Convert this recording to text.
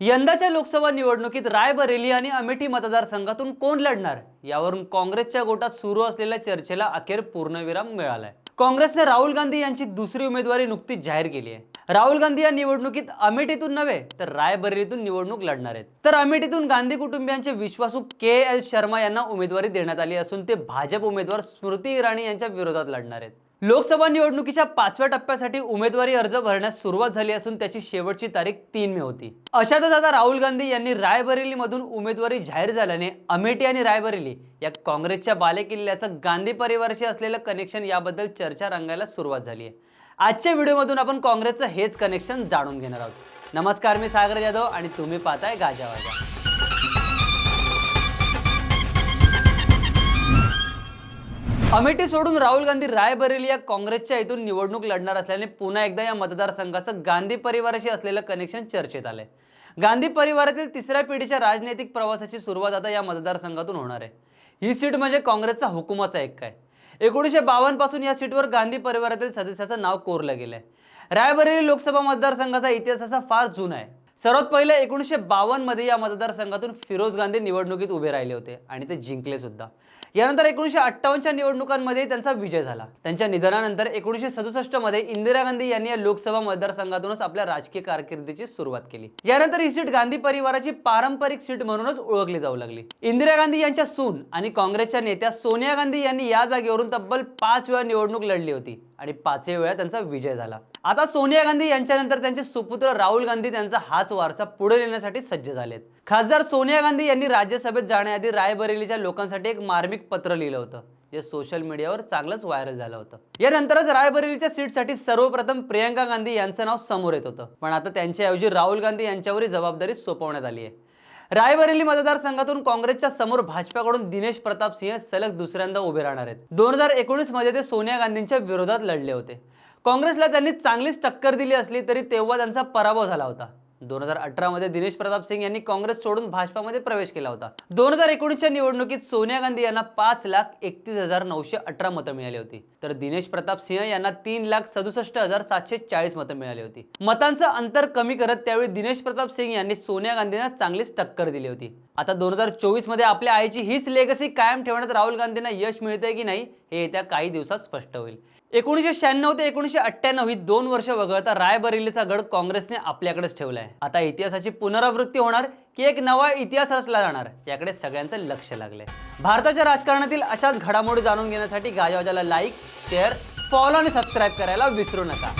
यंदाच्या लोकसभा निवडणुकीत रायबरेली आणि अमेठी मतदारसंघातून कोण लढणार? यावरून काँग्रेसच्या गोटात सुरू असलेल्या चर्चेला अखेर पूर्णविराम मिळालाय. काँग्रेसने राहुल गांधी यांची दुसरी उमेदवारी नुकतीच जाहीर केली आहे. राहुल गांधी या निवडणुकीत अमेठीतून नव्हे तर रायबरेलीतून निवडणूक लढणार आहेत. तर अमेठीतून गांधी कुटुंबियांचे विश्वासू के एल शर्मा यांना उमेदवारी देण्यात आली असून ते भाजप उमेदवार स्मृती इराणी यांच्या विरोधात लढणार आहेत. लोकसभा निवडणुकीच्या पाचव्या टप्प्यासाठी उमेदवारी अर्ज भरण्यास सुरुवात झाली असून त्याची शेवटची तारीख तीन मे होती. अशातच आता राहुल गांधी यांनी रायबरेलीमधून उमेदवारी जाहीर झाल्याने अमेठी आणि रायबरेली या काँग्रेसच्या बालेकिल्ल्याचं गांधी परिवाराशी असलेलं कनेक्शन याबद्दल चर्चा रंगायला सुरुवात झाली आहे. आजच्या व्हिडिओमधून आपण काँग्रेसचं हेच कनेक्शन जाणून घेणार आहोत. नमस्कार मी सागर जाधव आणि तुम्ही पाहताय गाजावाजा अमेठी सोडून राहुल गांधी रायबरेली या काँग्रेसच्या इथून निवडणूक लढणार असल्याने पुन्हा एकदा या मतदारसंघाचं गांधी परिवाराशी असलेलं कनेक्शन चर्चेत आलंय. गांधी परिवारातील तिसऱ्या पिढीच्या राजनैतिक प्रवासाची सुरुवात आता या मतदारसंघातून होणार आहे. ही सीट म्हणजे काँग्रेसचा हुकुमाचा एक काय? एकोणीसशे बावन्नपासून या सीटवर गांधी परिवारातील सदस्याचं नाव कोरलं गेलंय. रायबरेली लोकसभा मतदारसंघाचा इतिहास असा फार जुना आहे. सर्वात पहिले एकोणीसशे बावन्नमध्ये या मतदारसंघातून फिरोज गांधी निवडणुकीत उभे राहिले होते आणि ते जिंकले सुद्धा. यानंतर एकोणीसशे अठ्ठावन्नच्या निवडणुकांमध्ये त्यांचा विजय झाला. त्यांच्या निधनानंतर एकोणीसशे सदुसष्टमध्ये इंदिरा गांधी यांनी या लोकसभा मतदारसंघातूनच आपल्या राजकीय कारकिर्दीची सुरुवात केली. यानंतर ही सीट गांधी परिवाराची पारंपरिक सीट म्हणूनच ओळखली जाऊ लागली. इंदिरा गांधी यांच्या सून आणि काँग्रेसच्या नेत्या सोनिया गांधी यांनी या जागेवरून तब्बल पाच वेळा निवडणूक लढली होती. आणि पाचही वेळा त्यांचा विजय झाला. आता सोनिया गांधी यांच्यानंतर त्यांचे सुपुत्र राहुल गांधी त्यांचा हाच वारसा पुढे नेण्यासाठी सज्ज झालेत. खासदार सोनिया गांधी यांनी राज्यसभेत जाण्याआधी रायबरेलीच्या लोकांसाठी एक मार्मिक पत्र लिहिलं होतं जे सोशल मीडियावर चांगलंच व्हायरल झालं होतं. यानंतरच रायबरेलीच्या सीटसाठी सर्वप्रथम प्रियंका गांधी यांचं नाव समोर येत होतं. पण आता त्यांच्याऐवजी राहुल गांधी यांच्यावरही जबाबदारी सोपवण्यात आली आहे. रायबरेली मतदारसंघातून काँग्रेसच्या समोर भाजपाकडून दिनेश प्रताप सिंह सलग दुसऱ्यांदा उभे राहणार आहेत. दोन हजार एकोणीसमध्ये ते सोनिया गांधींच्या विरोधात लढले होते. काँग्रेसला त्यांनी चांगलीच टक्कर दिली असली तरी तेव्हा त्यांचा पराभव झाला होता. दोन हजार अठरा मध्ये दिनेश प्रताप सिंग यांनी काँग्रेस सोडून भाजपामध्ये प्रवेश केला होता. दोन हजार एकोणीसच्या निवडणुकीत सोनिया गांधी यांना पाच लाख एकतीस हजार नऊशे अठरा मतं मिळाली होती. तर दिनेश प्रताप सिंह यांना तीन लाख सदुसष्ट हजार सातशे चाळीस मतं मिळाली होती. मतांचं अंतर कमी करत त्यावेळी दिनेश प्रताप सिंग यांनी सोनिया गांधींना चांगलीच टक्कर दिली होती. आता दोन हजार चोवीसमध्ये आपल्या आईची हीच लेगसी कायम ठेवण्यात राहुल गांधींना यश मिळतंय की नाही हे येत्या काही दिवसात स्पष्ट होईल. एकोणीसशे शहाण्णव ते एकोणीसशे अठ्ठ्याण्णव ही दोन वर्ष वगळता रायबरेलीचा गड काँग्रेसने आपल्याकडेच ठेवलाय. आता इतिहासाची पुनरावृत्ती होणार की एक नवा इतिहास रचला जाणार याकडे सगळ्यांचं लक्ष लागलंय. भारताच्या राजकारणातील अशाच घडामोडी जाणून घेण्यासाठी गाजावाजाला लाईक शेअर फॉलो आणि सबस्क्राईब करायला विसरू नका.